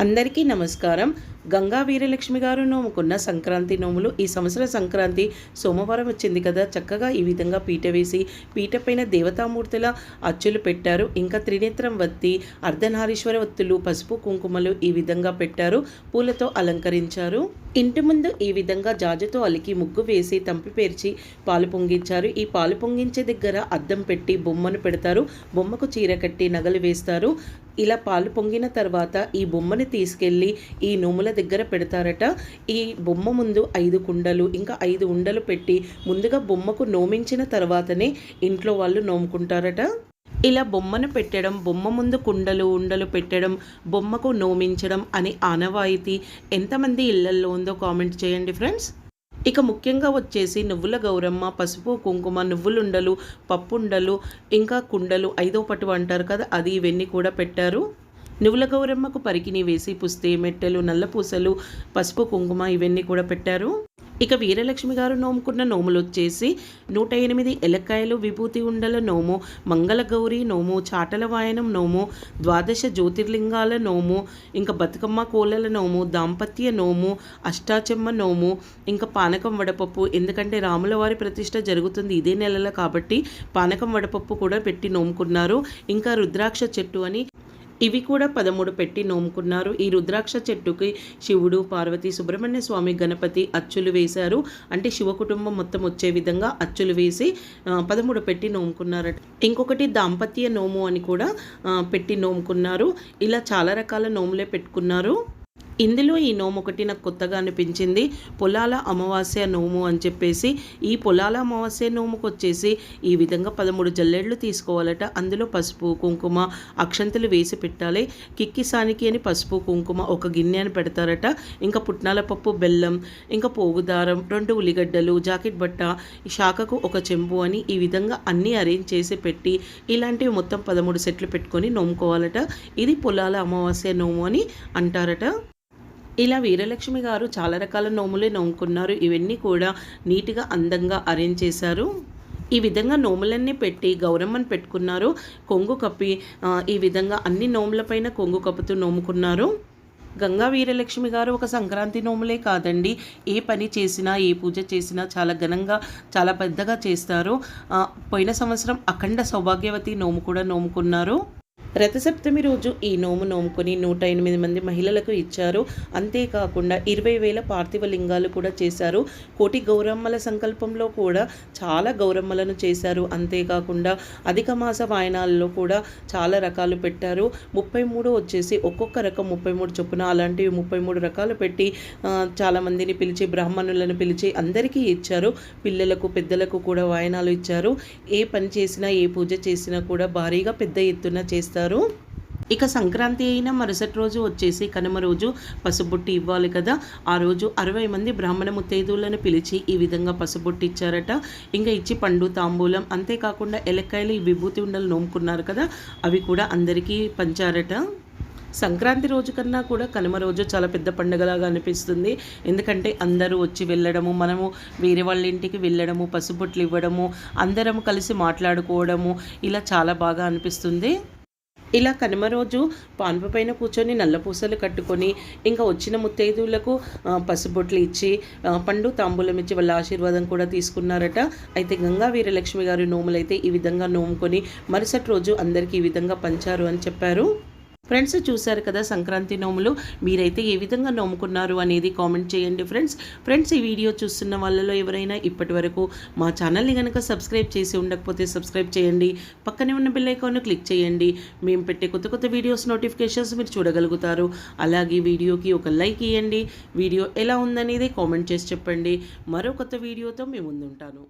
అందరికీ నమస్కారం. గంగా వీరలక్ష్మి గారు నోముకున్న సంక్రాంతి నోములు. ఈ సంవత్సరం సంక్రాంతి సోమవారం వచ్చింది కదా. చక్కగా ఈ విధంగా పీట వేసి పీట పైన దేవతామూర్తుల అచ్చులు పెట్టారు. ఇంకా త్రినేత్రం వత్తి అర్ధనారీశ్వర వత్తులు పసుపు కుంకుమలు ఈ విధంగా పెట్టారు. పూలతో అలంకరించారు. ఇంటి ముందు ఈ విధంగా జాజుతో అలికి ముగ్గు వేసి తంపి పేర్చి పాలు పొంగించారు. ఈ పాలు పొంగించే దగ్గర అద్దం పెట్టి బొమ్మను పెడతారు. బొమ్మకు చీర కట్టి నగలు వేస్తారు. ఇలా పాలు పొంగిన తర్వాత ఈ బొమ్మని తీసుకెళ్ళి ఈ నోముల దగ్గర పెడతారట. ఈ బొమ్మ ముందు ఐదు కుండలు ఇంకా ఐదు ఉండలు పెట్టి ముందుగా బొమ్మకు నోమించిన తర్వాతనే ఇంట్లో వాళ్ళు నోముకుంటారట. ఇలా బొమ్మను పెట్టడం బొమ్మ ముందు కుండలు ఉండలు పెట్టడం బొమ్మకు నోమించడం అని ఆనవాయితీ ఎంతమంది ఇళ్ళల్లో ఉందో కామెంట్ చేయండి ఫ్రెండ్స్. ఇక ముఖ్యంగా వచ్చేసి నువ్వుల గౌరమ్మ పసుపు కుంకుమ నువ్వులుండలు పప్పుండలు ఇంకా కుండలు ఐదో పటు అంటారు కదా అది ఇవన్నీ కూడా పెట్టారు. నువ్వుల గౌరమ్మకు పరికిని వేసి పుస్తే మెట్టెలు నల్లపూసలు పసుపు కుంకుమ ఇవన్నీ కూడా పెట్టారు. ఇక వీరలక్ష్మి గారు నోముకున్న నోములు వచ్చేసి నూట ఎనిమిది ఎలక్కాయలు విభూతి ఉండల నోము మంగళగౌరి నోము చాటల వాయనం నోము ద్వాదశ జ్యోతిర్లింగాల నోము ఇంకా బతుకమ్మ కోలల నోము దాంపత్య నోము అష్టాచెమ్మ నోము ఇంకా పానకం వడపప్పు. ఎందుకంటే రాముల వారి ప్రతిష్ట జరుగుతుంది ఇదే నెలలో కాబట్టి పానకం వడపప్పు కూడా పెట్టి నోముకున్నారు. ఇంకా రుద్రాక్ష చెట్టు అని ఇవి కూడా పదమూడు పెట్టి నోముకున్నారు. ఈ రుద్రాక్ష చెట్టుకి శివుడు పార్వతి సుబ్రహ్మణ్య స్వామి గణపతి అచ్చులు వేశారు. అంటే శివ కుటుంబం మొత్తం వచ్చే విధంగా అచ్చులు వేసి పదమూడు పెట్టి నోముకున్నారట. ఇంకొకటి దాంపత్య నోము అని కూడా పెట్టి నోముకున్నారు. ఇలా చాలా రకాల నోములే పెట్టుకున్నారు. ఇందులో ఈ నోము ఒకటి నాకు కొత్తగా అనిపించింది. పొలాల అమావాస్య నోము అని చెప్పేసి ఈ పొలాల అమావాస్య నోముకు వచ్చేసి ఈ విధంగా పదమూడు జల్లెళ్ళు తీసుకోవాలట. అందులో పసుపు కుంకుమ అక్షంతలు వేసి పెట్టాలి. కిక్కిసానికి అని పసుపు కుంకుమ ఒక గిన్నె అని పెడతారట. ఇంకా పుట్నాల పప్పు బెల్లం ఇంకా పోగుదారం రెండు ఉల్లిగడ్డలు జాకెట్ బట్ట శాఖకు ఒక చెంబు అని ఈ విధంగా అన్నీ అరేంజ్ చేసి పెట్టి ఇలాంటివి మొత్తం పదమూడు సెట్లు పెట్టుకొని నోముకోవాలట. ఇది పొలాల అమావాస్య నోము అని అంటారట. ఇలా వీరలక్ష్మి గారు చాలా రకాల నోములే నోముకున్నారు. ఇవన్నీ కూడా నీట్గా అందంగా అరేంజ్ చేశారు. ఈ విధంగా నోములన్నీ పెట్టి గౌరమ్మని పెట్టుకున్నారు. కొంగు కప్పి ఈ విధంగా అన్ని నోములపైన కొంగు కప్పుతూ నోముకున్నారు. గంగా వీరలక్ష్మి గారు ఒక సంక్రాంతి నోములే కాదండి. ఏ పని చేసినా ఏ పూజ చేసినా చాలా ఘనంగా చాలా పెద్దగా చేస్తారు. పోయిన సంవత్సరం అఖండ సౌభాగ్యవతి నోము కూడా నోముకున్నారు. రథసప్తమి రోజు ఈ నోము నోముకొని నూట ఎనిమిది మంది మహిళలకు ఇచ్చారు. అంతేకాకుండా ఇరవై వేల పార్థివ లింగాలు కూడా చేశారు. కోటి గౌరమ్మల సంకల్పంలో కూడా చాలా గౌరమ్మలను చేశారు. అంతేకాకుండా అధిక మాస వాయనాల్లో కూడా చాలా రకాలు పెట్టారు. ముప్పై మూడు వచ్చేసి ఒక్కొక్క రకం ముప్పై మూడు చొప్పున అలాంటివి ముప్పై మూడు రకాలు పెట్టి చాలామందిని పిలిచి బ్రాహ్మణులను పిలిచి అందరికీ ఇచ్చారు. పిల్లలకు పెద్దలకు కూడా వాయనాలు ఇచ్చారు. ఏ పని చేసినా ఏ పూజ చేసినా కూడా భారీగా పెద్ద ఎత్తున చేస్తారు. ఉంటారు ఇక సంక్రాంతి అయిన మరుసటి రోజు వచ్చేసి కనుమ రోజు పసుబొట్టి ఇవ్వాలి కదా. ఆ రోజు అరవై మంది బ్రాహ్మణ ముత్తైదువులను పిలిచి ఈ విధంగా పసుబొట్టి ఇచ్చారట. ఇంకా ఇచ్చి పండు తాంబూలం అంతేకాకుండా ఎలక్కాయలు ఈ విభూతి ఉండలు నోముకున్నారు కదా. అవి కూడా అందరికీ పంచారట. సంక్రాంతి రోజు కన్నా కూడా కనుమ రోజు చాలా పెద్ద పండుగలాగా అనిపిస్తుంది. ఎందుకంటే అందరూ వచ్చి వెళ్ళడము మనము వేరే వాళ్ళ ఇంటికి వెళ్ళడము పసుబొట్లు ఇవ్వడము అందరం కలిసి మాట్లాడుకోవడము ఇలా చాలా బాగా అనిపిస్తుంది. ఇలా కనుమ రోజు పాన్పు పైన కూర్చొని నల్లపూసలు కట్టుకొని ఇంకా వచ్చిన ముత్తైదువులకు పసుబొట్లు ఇచ్చి పండు తాంబూలం ఇచ్చి వాళ్ళ ఆశీర్వాదం కూడా తీసుకున్నారట. అయితే గంగా వీరలక్ష్మి గారి నోములైతే ఈ విధంగా నోముకొని మరుసటి రోజు అందరికీ ఈ విధంగా పంచారు అని చెప్పారు. ఫ్రెండ్స్ చూశారు కదా సంక్రాంతి నోములు. మీరైతే ఏ విధంగా నోముకున్నారు అనేది కామెంట్ చేయండి ఫ్రెండ్స్. ఫ్రెండ్స్ ఈ వీడియో చూస్తున్న వాళ్ళలో ఎవరైనా ఇప్పటి వరకు మా ఛానల్ని కనుక సబ్స్క్రైబ్ చేసి ఉండకపోతే సబ్స్క్రైబ్ చేయండి. పక్కనే ఉన్న బిల్లైకాన్ను క్లిక్ చేయండి. మేము పెట్టే కొత్త కొత్త వీడియోస్ నోటిఫికేషన్స్ మీరు చూడగలుగుతారు. అలాగే వీడియోకి ఒక లైక్ ఇవ్వండి వీడియో ఎలా ఉందనేది కామెంట్ చేసి చెప్పండి. మరో కొత్త వీడియోతో మేము ముందుంటాను.